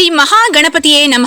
శ్రీ మహాగణపతియే నమ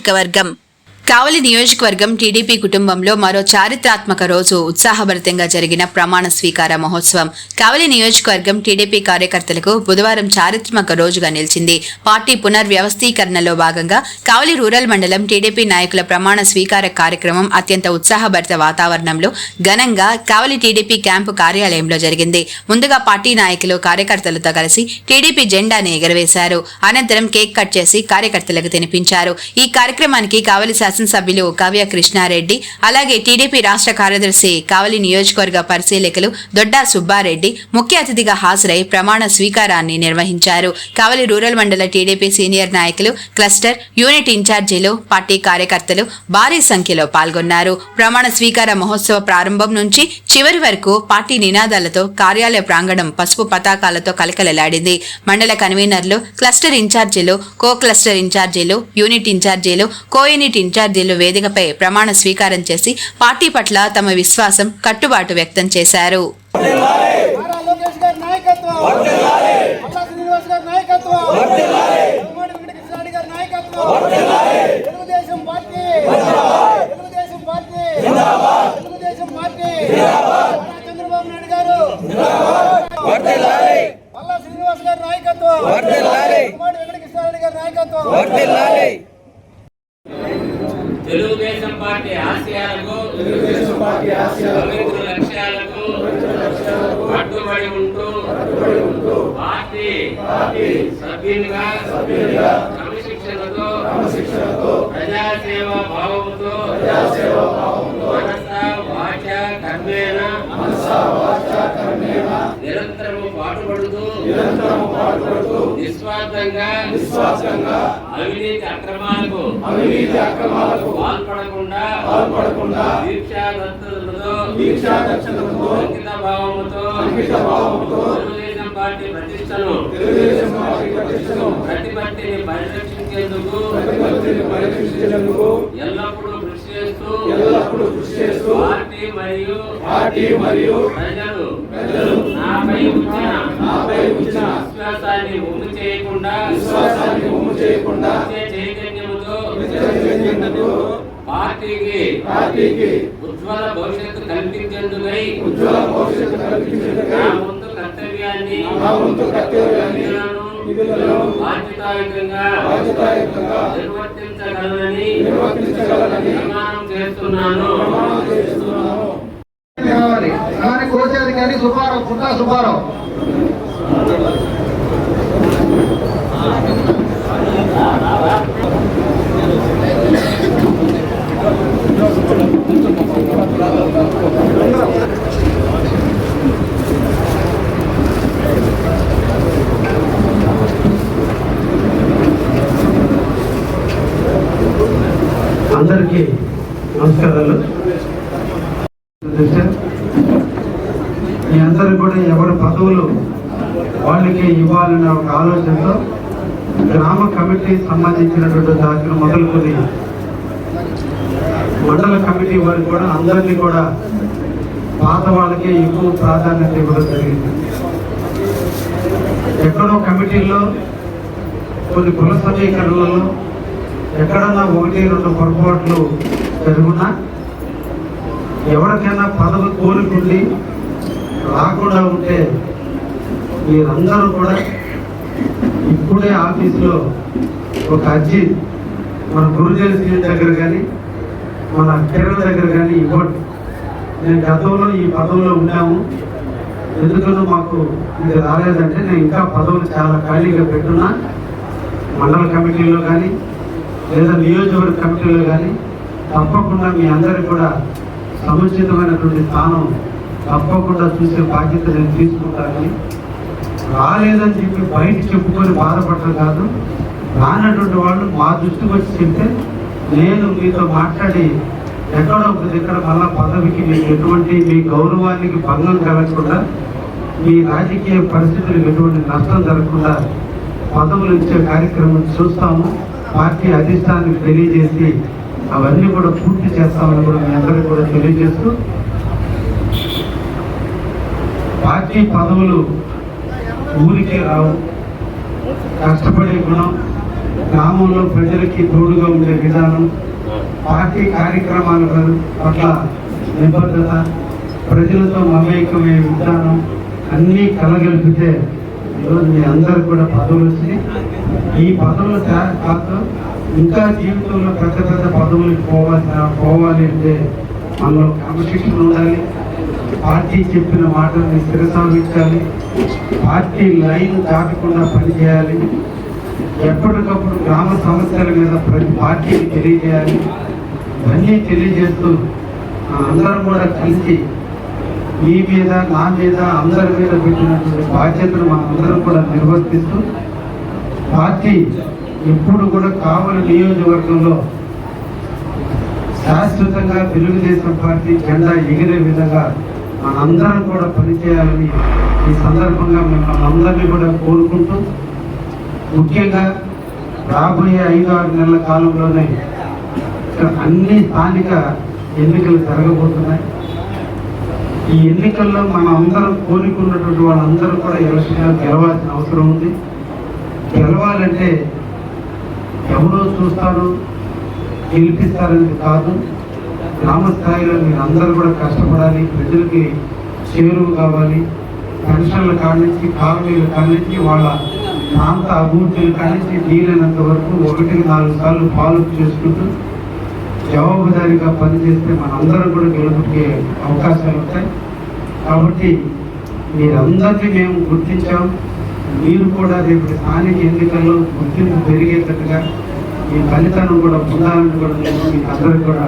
నియోజకవర్గం. కావలి నియోజకవర్గం టీడీపీ కుటుంబంలో మరో చారిత్రాత్మక రోజు ఉత్సాహభరితంగా జరిగిన ప్రమాణ స్వీకార మహోత్సవం. కావలి నియోజకవర్గం టీడీపీ కార్యకర్తలకు బుధవారం చారిత్రక రోజుగా నిలిచింది. పార్టీ పునర్వ్యవస్థీకరణలో భాగంగా కావలి రూరల్ మండలం టీడీపీ నాయకుల ప్రమాణ స్వీకార కార్యక్రమం అత్యంత ఉత్సాహభరిత వాతావరణంలో ఘనంగా కావలి టీడీపీ క్యాంపు కార్యాలయంలో జరిగింది. ముందుగా పార్టీ నాయకులు కార్యకర్తలతో కలిసి టీడీపీ జెండాను ఎగరవేశారు. అనంతరం కేక్ కట్ చేసి కార్యకర్తలకు తినిపించారు. ఈ కార్యక్రమానికి కావలి శాసనసభ్యులు కావ్య కృష్ణారెడ్డి అలాగే టీడీపీ రాష్ట్ర కార్యదర్శి కావలి నియోజకవర్గ పరిశీలకులు దొడ్డా సుబ్బారెడ్డి ముఖ్య అతిథిగా హాజరై ప్రమాణ స్వీకారాన్ని నిర్వహించారు. కావలి రూరల్ మండల టీడీపీ సీనియర్ నాయకులు క్లస్టర్ యూనిట్ ఇన్ఛార్జీలు పార్టీ కార్యకర్తలు భారీ సంఖ్యలో పాల్గొన్నారు. ప్రమాణ స్వీకార మహోత్సవ ప్రారంభం నుంచి చివరి వరకు పార్టీ నినాదాలతో కార్యాలయ ప్రాంగణం పసుపు పతాకాలతో కలకలలాడింది. మండల కన్వీనర్లు క్లస్టర్ ఇన్ఛార్జీలు కో క్లస్టర్ ఇన్ఛార్జీలు యూనిట్ ఇన్ఛార్జీలు కో యూనిట్ ఇన్ఛార్జీలు వేదికపై ప్రమాణ స్వీకారం చేసి పార్టీ పట్ల తమ విశ్వాసం కట్టుబాటు వ్యక్తం చేశారు. వర్ధిల్లాలి పార్టీ ఆశయాలకు పవిత్ర లక్ష్యాలకు కట్టుబడి ఉంటూ పార్టీ సభ్యునిగా క్రమశిక్షణతో ప్రజాసేవ భావముతో నిరంతరము పాటుపడుతూ నిస్వార్థంగా అవినీతి అక్రమాలకు అవినీతి అక్రమాలకు పాల్పడకుండా పాల్పడకుండా దీక్షాదత్తులతో దీక్షాదక్షతలతో అంకిత భావముతో అంకిత భావముతో తెలుగుదేశం పార్టీ ప్రతిష్టను తెలుగుదేశం పార్టీ ప్రతిష్టను ప్రతిపత్తిని పరిరక్షించేందుకు ప్రతిపత్తిని పరిరక్షించేందుకు ఎల్లప్పుడూ కృషి చేస్తూ ఎల్లప్పుడూ కృషి చేస్తూ పార్టీ మరియు పార్టీ మరియు ప్రజలు ప్రజలు చేయకుండా విశ్వాసాన్ని ఒమ్ము చేయకుండా చైతన్యముతో పార్టీకి పార్టీకి ఉజ్వల భవిష్యత్తు కల్పించేందుకై ఉజ్వల భవిష్యత్తు నా కల్పించేందుకై ముందు కర్తవ్యాన్ని నా వంతు కర్తవ్యాన్ని బాధ్యతాయుతంగా బాధ్యతాయుతంగా నిర్వర్తించగలనని నిర్వర్తించగలనని ప్రమాణం చేస్తున్నాను. ప్రమాణం చేస్తున్నాను. కోశాధికారి సుబ్బారావు పుట్టా సుబ్బారావు అందరికీ నమస్కారాలు. మీ అందరూ కూడా ఎవరి పదవులు వాళ్ళకి ఇవ్వాలనే ఒక ఆలోచనతో గ్రామ కమిటీ సంబంధించినటువంటి దాఖలు మొదలుకొని మండల కమిటీ వారికి కూడా అందరినీ కూడా పాత వాళ్ళకే ఎక్కువ ప్రాధాన్యత ఇవ్వడం జరిగింది. ఎక్కడో కమిటీల్లో కొన్ని కుల సమీకరణలలో ఎక్కడన్నా ఒకటి రెండు పొరపాట్లు జరుగునా ఎవరికైనా పదవి కోరుకుండి రాకుండా ఉంటే మీరందరూ కూడా ఇప్పుడే ఆఫీస్లో ఒక అర్జీ మన గురుజన సీఎం దగ్గర కానీ మన కిరణ్ దగ్గర కానీ ఇవ్వండి. నేను గతంలో ఈ పదవిలో ఉన్నాము. ఎందుకనో మాకు ఇది రాలేదంటే నేను ఇంకా పదవులు చాలా ఖాళీగా పెట్టున్నా. మండల కమిటీలో కానీ లేదా నియోజకవర్గ కమిటీలో కానీ తప్పకుండా మీ అందరికి కూడా సముచితమైనటువంటి స్థానం తప్పకుండా చూసే బాధ్యత నేను తీసుకుంటానని రాలేదని చెప్పి బయట చెప్పుకొని బాధపడటం కాదు. రానటువంటి వాళ్ళు మా దృష్టికి వచ్చి చెప్తే నేను మీతో మాట్లాడి ఎక్కడో ఒక దగ్గర మళ్ళా పదవికి మీకు ఎటువంటి మీ గౌరవానికి భంగం కలగకుండా మీ రాజకీయ పరిస్థితులకు ఎటువంటి నష్టం జరగకుండా పదవులు ఇచ్చే కార్యక్రమం చూస్తాము. పార్టీ అధిష్టానికి తెలియజేసి అవన్నీ కూడా పూర్తి చేస్తామని కూడా మీ అందరికీ కూడా తెలియజేస్తూ పార్టీ పదవులు ఊరికే రావు. కష్టపడే గుణం గ్రామంలో ప్రజలకి తోడుగా ఉండే విధానం పార్టీ కార్యక్రమాల పట్ల నిబద్ధత ప్రజలతో మమేకమే విధానం అన్నీ కలగలిపితే ఈరోజు మీ అందరు కూడా పదవులు వచ్చి ఈ పదవులు కాదు ఇంకా జీవితంలో పెద్ద పెద్ద పదవులకు పోవాల్సిన పోవాలి అంటే మనలో కాంపిటీషన్ ఉండాలి. పార్టీ చెప్పిన మాటల్ని శిరసావించాలి పార్టీ లైన్ దాటకుండా పనిచేయాలి. ఎప్పటికప్పుడు గ్రామ సమస్యల మీద ప్రతి పార్టీని తెలియజేయాలి. ఇవన్నీ తెలియజేస్తూ అందరం కూడా కలిసి మీ మీద నా మీద అందరి మీద పెట్టినటువంటి బాధ్యతను మనం అందరం కూడా నిర్వర్తిస్తూ పార్టీ ఎప్పుడు కూడా కావలి నియోజకవర్గంలో శాశ్వతంగా తెలుగుదేశం పార్టీ జెండా ఎగిరే విధంగా మనందరం కూడా పనిచేయాలని ఈ సందర్భంగా మిమ్మల్ని అందరినీ కూడా కోరుకుంటూ ముఖ్యంగా రాబోయే ఐదు ఆరు నెలల కాలంలోనే ఇక్కడ అన్ని స్థానిక ఎన్నికలు జరగబోతున్నాయి. ఈ ఎన్నికల్లో మనం అందరం కోరుకున్నటువంటి వాళ్ళందరూ కూడా ఎలక్షన్లో గెలవాల్సిన అవసరం ఉంది. గెలవాలంటే ఎవరో చూస్తారు గెలిపిస్తారనేది కాదు. గ్రామ స్థాయిలో మీరు అందరూ కూడా కష్టపడాలి ప్రజలకి చేరువు కావాలి. పెన్షన్ల కాడి నుంచి కాలనీల కాడి నుంచి వాళ్ళ ప్రాంత అభివృద్ధుల కాడి నుంచి వీలైనంత వరకు ఒకటికి నాలుగు సార్లు ఫాలో చేసుకుంటూ జవాబుదారీగా పనిచేస్తే మనందరం కూడా గెలుపుకే అవకాశాలు ఉంటాయి. కాబట్టి మీరందరినీ మేము గుర్తించాం. మీరు కూడా రేపు స్థానిక ఎన్నికల్లో గుర్తింపు పెరిగేటట్టుగా ఈ ఫలితాన్ని కూడా పొందాలని కూడా మీ మీకు అందరికి కూడా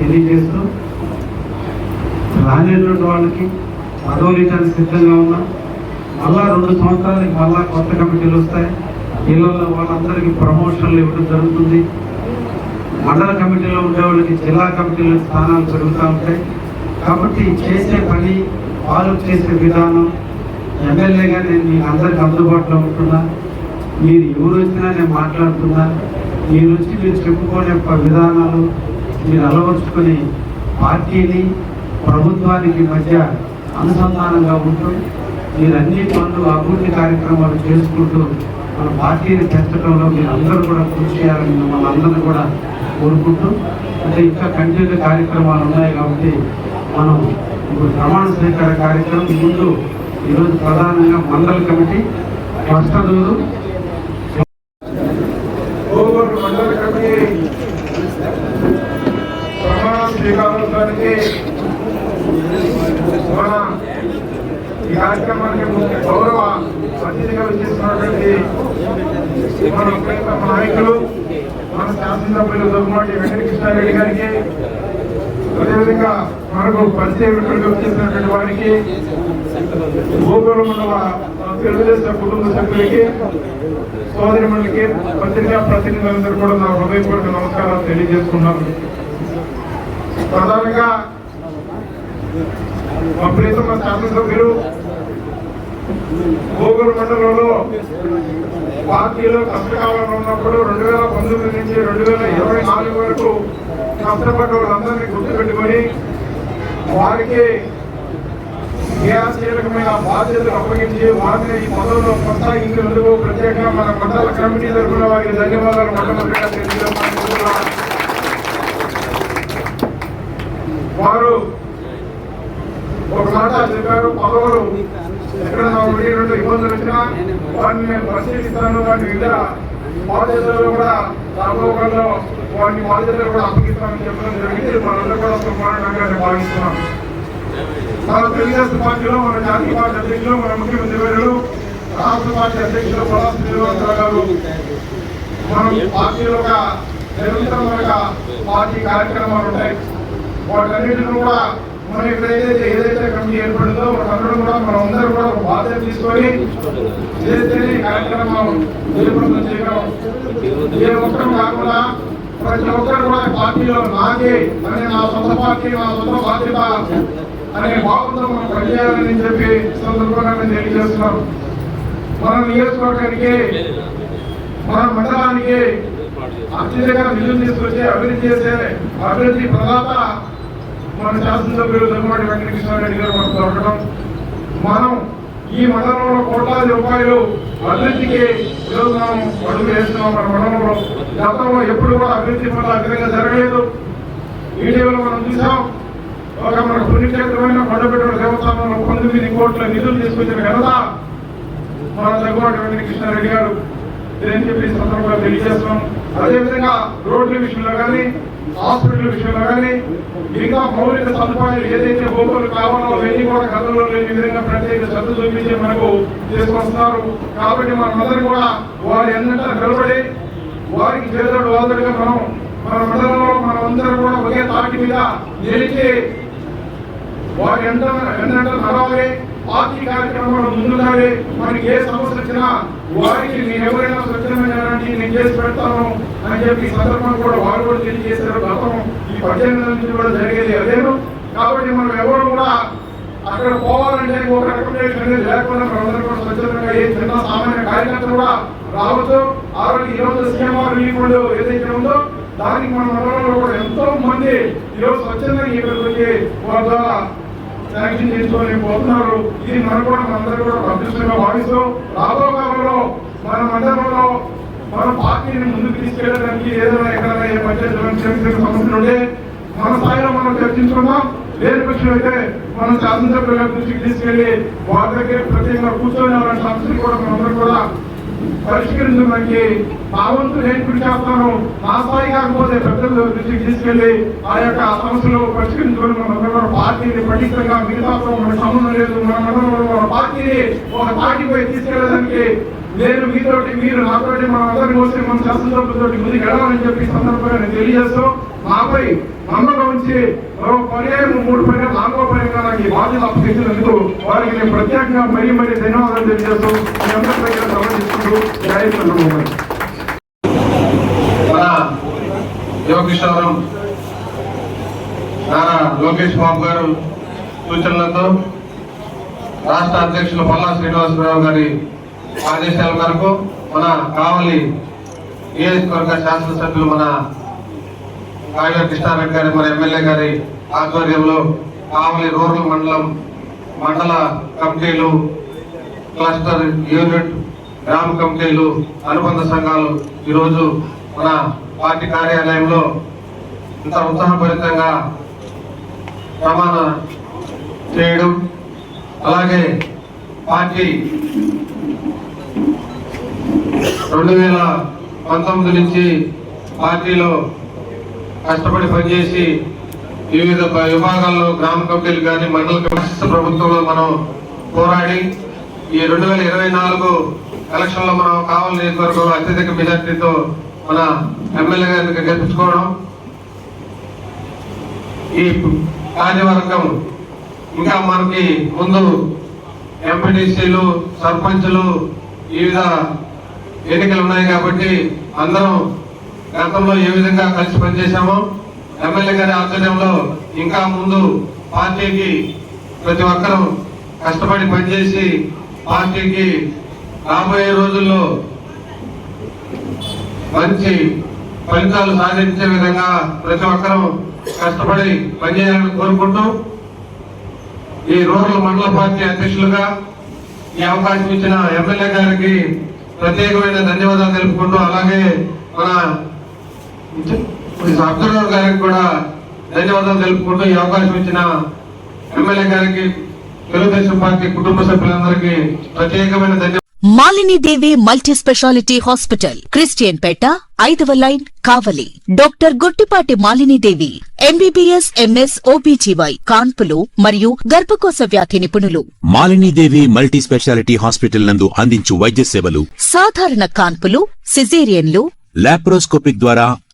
తెలియజేస్తూ రానున్న వాళ్ళకి పదవులు సిద్ధంగా ఉన్నాం. మళ్ళా రెండు సంవత్సరాలకి మళ్ళా కొత్త కమిటీలు వస్తాయి. వీళ్ళల్లో వాళ్ళందరికీ ప్రమోషన్లు ఇవ్వడం జరుగుతుంది. మండల కమిటీలో ఉండే వాళ్ళకి జిల్లా కమిటీలో స్థానాలు పెరుగుతూ ఉంటాయి. కాబట్టి చేసే పని వాళ్ళు చేసే విధానం ఎమ్మెల్యేగా నేను మీకు అందరికి అందుబాటులో ఉంటున్నా. మీరు ఎవరు వచ్చినా నేను మాట్లాడుతున్నా. మీరు వచ్చి మీరు చెప్పుకోని విధానాలు మీరు అలవర్చుకొని పార్టీని ప్రభుత్వానికి మధ్య అనుసంధానంగా ఉంటూ మీరు అన్ని పనులు అభివృద్ధి కార్యక్రమాలు చేసుకుంటూ మన పార్టీని పెంచడంలో మీరు అందరూ కూడా కృషి చేయాలని మిమ్మల్ని అందరినీ కూడా కోరుకుంటూ అంటే ఇంకా కంటిన్యూ కార్యక్రమాలు ఉన్నాయి కాబట్టి మనం ఇప్పుడు ప్రమాణ స్వీకార కార్యక్రమం ముందు ఈరోజు ప్రధానంగా మండల కమిటీ ఫస్ట్ రోజు గోగోడు మండల కమిటీ ప్రమాణ స్వీకారోత్సవానికి మన ఈ కార్యక్రమానికి ముఖ్య గౌరవ అతిథిగా వచ్చేసినటువంటి మన ప్రియతమ నాయకులు మన శాసనసభ్యులు దొమ్మటి వెంకటకృష్ణారెడ్డి గారికి అదేవిధంగా మనకు పరిచయం వచ్చేసినటువంటి వారికి గోగుల మండల తెలుగుదేశం కుటుంబ సభ్యులకి సోదరి మండలికి పత్రికా ప్రతినిధులందరూ కూడా నా హృదయపూర్వక నమస్కారాలు తెలియజేసుకున్నాను. ప్రధానంగా మా ప్రీతమ శాసనసభ్యులు గోగుల మండలంలో పార్టీలో కష్టకాలంలో ఉన్నప్పుడు రెండు వేల పంతొమ్మిది నుంచి రెండు వేల ఇరవై నాలుగు వరకు కష్టపడ్డ వాళ్ళందరినీ గుర్తుపెట్టుకొని వారికి క్రియాశీలకమైన బాధ్యతలు అప్పగించి వారిని ఈ పదవిలో కొనసాగించినందుకు ప్రత్యేకంగా మన మండల కమిటీ తరఫున వారికి ధన్యవాదాలు. మొట్టమొదటిగా వారు ఒక మాట చెప్పారు పదవులు ఎక్కడ రెండు ఇబ్బందులు వచ్చినా వారిని నేను పరిశీలిస్తాను. వాటి వివిధ బాధ్యతలు కూడా రాబోకంలో వారిని బాధ్యతలు కూడా అప్పగిస్తామని చెప్పడం జరిగింది. మనందరూ కూడా సుమారంగా భావిస్తున్నాం. మన తెలుగుదేశం పార్టీలో మన జాతీయ పార్టీ అధ్యక్షులు మన ముఖ్యమంత్రి వర్యులు రాష్ట్ర పార్టీ అధ్యక్షులు పొలా శ్రీనివాసరావు గారు. మనం పార్టీలో ఒక నిరంతరం ఒక పార్టీ కార్యక్రమాలు ఉంటాయి. వాటన్నిటిని కూడా మనం ఎక్కడైతే ఏదైతే కమిటీ ఏర్పడిందో మనందరం కూడా మనం అందరూ కూడా ఒక బాధ్యత తీసుకొని ఏదైతే కార్యక్రమం జయప్రదం చేయడం ఏ ఒక్కరు కాకుండా ప్రతి ఒక్కరు కూడా పార్టీలో నాకే అనే నా సొంత పార్టీ నా సొంత బాధ్యత అనే భావంతో మనం పనిచేయాలని చెప్పి సందర్భంగా తెలియజేస్తున్నాం. మన నియోజకవర్గానికి మన మండలానికి అత్యధికంగా నిధులు తీసుకొచ్చి అభివృద్ధి చేసే అభివృద్ధి ప్రదాత మన శాసనసభ్యులు దగ్గుమాటి వెంకటకృష్ణారెడ్డి గారు మనకు దొరకడం మనం ఈ మండలంలో కోట్లాది రూపాయలు అభివృద్ధికి ఈరోజు అడుగు వేస్తున్నాం మన మండలంలో. గతంలో ఎప్పుడు కూడా అభివృద్ధి పనులు అధికంగా జరగలేదు. వీడియోలో మనం చూసాం. ఒక మన పుణ్యక్షేత్రమైన కొండపెట్టిన దేవస్థానంలో పంతొమ్మిది కోట్ల నిధులు తీసుకొచ్చిన ఘనత మన దగ్గుబాటి వెంకటకృష్ణారెడ్డి గారు. ఇదని చెప్పి సందర్భంగా తెలియజేస్తున్నాం. అదేవిధంగా రోడ్ల విషయంలో కానీ హాస్పిటల్ విషయంలో కానీ ఇంకా మౌలిక సదుపాయాలు ఏదైతే భూములు కావాలో వెళ్ళి కూడా గతంలో లేని విధంగా ప్రత్యేక శ్రద్ధ చూపించి మనకు తీసుకొస్తున్నారు. కాబట్టి మనమందరం కూడా వారి ఎన్నట నిలబడి వారికి చేదోడు వాదడుగా మనం మన మండలంలో మనం అందరం కూడా ఒకే తాటి మీద నిలిచి వారి ఎంత ఎన్నంటే నడవాలి. పార్టీ కార్యక్రమంలో ముందుగానే మనకి ఏ సమస్య వచ్చినా వారికి నేను ఎవరైనా స్వచ్ఛమైన నేను చేసి పెడతాను అని చెప్పి సందర్భం కూడా వారు కూడా తెలియజేశారు. గతం ఈ పద్దెనిమిది నుంచి కూడా జరిగేది అదేను కాబట్టి మనం ఎవరు కూడా అక్కడ పోవాలంటే ఒక రికమెండేషన్ అనేది లేకుండా మనందరూ కూడా స్వచ్ఛందంగా ఏ చిన్న సామాన్య కార్యకర్త కూడా రావచ్చు ఆ రోజు ఈ రోజు సీఎంఆర్ ఏదైతే ఉందో దానికి మన మండలంలో కూడా ఎంతో మంది ఈరోజు స్వచ్ఛందంగా ఇక్కడికి వచ్చి వాళ్ళ ద్వారా శాంక్షన్ చేసుకొని పోతున్నారు. ఇది మనం కూడా మనందరూ కూడా ఒక అదృష్టంగా భావిస్తూ రాబో కాలంలో మన మండలంలో మన పార్టీని ముందుకు తీసుకెళ్ళడానికి ఏదైనా ఎక్కడైనా ఏ పంచాయతీ సమస్యలు ఉంటే మన స్థాయిలో మనం చర్చించుకుందాం. లేని పక్షం అయితే మనం శాసనసభ్యుల దృష్టికి తీసుకెళ్ళి వారి దగ్గర ప్రత్యేకంగా కూర్చొని వాళ్ళ సమస్యలు కూడా మనందరం కూడా పరిష్కరించడానికి నా నేను కృషి చేస్తాను మా స్థాయి కాకపోతే పెద్దల దృష్టికి తీసుకెళ్ళి ఆ యొక్క సమస్యలు పరిష్కరించుకొని మన పార్టీని పటిష్టంగా మిగతాతో మనకు సంబంధం లేదు. మన మండలంలో మన పార్టీని ఒక పార్టీపై తీసుకెళ్ళడానికి నేను మీతోటి మీరు నాతోటి మన అందరి కోసం మన శాసనసభ్యులతోటి ముందుకు వెళ్ళాలని చెప్పి సందర్భంగా నేను తెలియజేస్తూ మాపై నమ్మకం ఉంచి పర్యాయం మూడు పర్యాయం నాలుగో పర్యాయంగా నాకు ఈ బాధ్యత అప్పగించినందుకు వారికి నేను ప్రత్యేకంగా మరీ మరీ ధన్యవాదాలు తెలియజేస్తూ మీ అందరి దగ్గర సమర్థిస్తూ జయస్తున్నాను మన యోగేశ్వరం నారా లోకేష్ బాబు గారు సూచనలతో రాష్ట్ర అధ్యక్షులు పల్లా శ్రీనివాసరావు గారి ఆదేశాల మేరకు మన కావలి నియోజకవర్గ శాసనసభ్యులు మన కావ్య కృష్ణారెడ్డి గారి మరి ఎమ్మెల్యే గారి ఆధ్వర్యంలో కావలి రూరల్ మండలం మండల కమిటీలు క్లస్టర్ యూనిట్ గ్రామ కమిటీలు అనుబంధ సంఘాలు ఈరోజు మన పార్టీ కార్యాలయంలో ఇంత ఉత్సాహభరితంగా ప్రమాణ చేయడం అలాగే పార్టీ రెండు వేల పంతొమ్మిది నుంచి పార్టీలో కష్టపడి పనిచేసి వివిధ విభాగాల్లో గ్రామ కమిటీలు కానీ మండల కమిటీ ప్రభుత్వంలో మనం పోరాడి ఈ రెండు వేల ఇరవై నాలుగు ఎలక్షన్లో మనం కావాలి నియోజకవర్గంలో అత్యధిక మెజార్టీతో మన ఎమ్మెల్యే గారిని గెలిపించుకోవడం ఈ కార్యవర్గం ఇంకా మనకి ముందు ఎంపీటీసీలు సర్పంచ్లు వివిధ ఎన్నికలు ఉన్నాయి కాబట్టి అందరం గతంలో ఏ విధంగా కలిసి పనిచేశామో ఎమ్మెల్యే గారి ఆధ్వర్యంలో ఇంకా ముందు పార్టీకి ప్రతి ఒక్కరూ కష్టపడి పనిచేసి పార్టీకి రాబోయే రోజుల్లో మంచి ఫలితాలు సాధించే విధంగా ప్రతి ఒక్కరూ కష్టపడి పనిచేయాలని కోరుకుంటూ ఈ రూరల్ మండల పార్టీ అధ్యక్షులుగా ఈ అవకాశం ఇచ్చిన ఎమ్మెల్యే గారికి ప్రత్యేకమైన ధన్యవాదాలు తెలుపుకుంటూ అలాగే మన అబ్దుల్ గారికి కూడా ధన్యవాదాలు తెలుపుకుంటూ ఈ అవకాశం ఇచ్చిన ఎమ్మెల్యే గారికి తెలుగుదేశం పార్టీ కుటుంబ సభ్యులందరికీ ప్రత్యేకమైన ధన్యవాదాలు. Malini Devi multi speciality hospital Christian Peta ఐదవ line Kavali. Doctor Guttipati Malini Devi MBBS MS OBGY కాన్పులు మరియు గర్భకోశ వ్యాధి నిపుణులు. మాలినీదేవి మల్టీ స్పెషాలిటీ హాస్పిటల్ నందు అందించు వైద్య సేవలు. సాధారణ కాన్పులు సిజేరియన్లు. లాప్రోస్కోపిక్ ద్వారా